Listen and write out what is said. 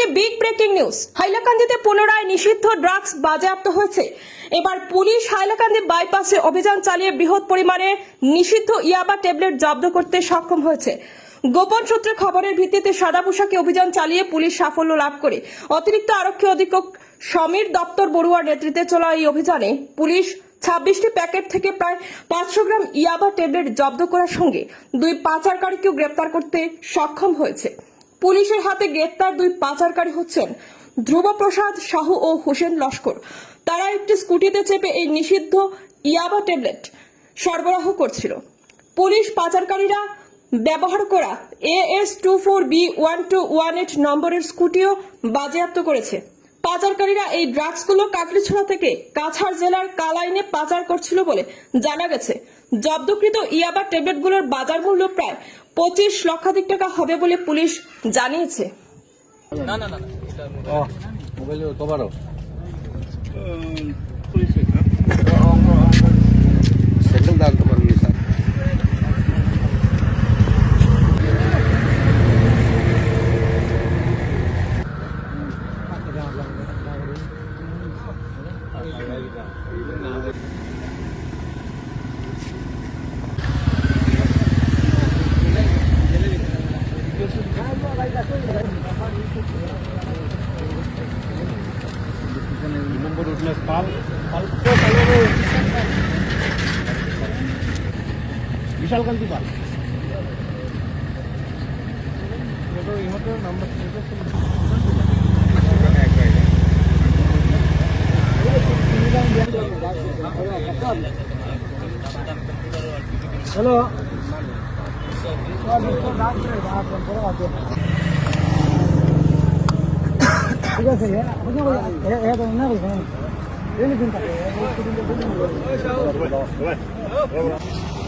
একটি big breaking news হাইলাকান্দিতে পুনরায় নিষিদ্ধ ড্রাগস বাজেয়াপ্ত হয়েছে। এবার পুলিশ হাইলাকান্দি বাইপাসে অভিযান চালিয়ে বৃহৎ পরিমাণে নিষিদ্ধ ইয়াবা ট্যাবলেট জব্দ করতে সক্ষম হয়েছে। গোপন সূত্রে খবরের ভিত্তিতে সাদা পোশাকে অভিযান চালিয়ে পুলিশ সাফল্য লাভ করে। অতিরিক্ত আরক্ষী অধীক্ষক সমীর দপ্তর বড়ুয়ার নেতৃত্বে চলা এই অভিযানে পুলিশ ছাব্বিশটি প্যাকেট থেকে প্রায় পাঁচশো গ্রাম ইয়াবা ট্যাবলেট জব্দ করার সঙ্গে দুই পাচারকারীকেও গ্রেপ্তার করতে সক্ষম হয়েছে। পুলিশের হাতে গ্রেপ্তার দুই পাচারকারী হচ্ছেন ধ্রুবপ্রসাদ সাহু ও হোসেন লস্কর। তারা একটি স্কুটিতে চেপে এই নিষিদ্ধ ইয়াবা ট্যাবলেট সরবরাহ করছিল। পুলিশ পাচারকারীরা ব্যবহার করা AS two four B one two one eight নম্বরের স্কুটিও বাজেয়াপ্ত করেছে। পাচারকারীরা এই ড্রাগসগুলো কাকড়িছড়া থেকে কাছাড় জেলার কালাইনে পাচার করছিল বলে জানা গেছে। জব্দকৃত ইয়াবা ট্যাবলেটগুলোর বাজার মূল্য প্রায় পঁচিশ লক্ষাধিক টাকা হবে বলে পুলিশ জানিয়েছে। না না না না এটা নম্বর উঠলে পাল বিশালকান্তি পাল ইহঁতৰ নাম্বাৰ হ্যালো 这个는그냥그냥해도나고그냥해도그냥해도 나.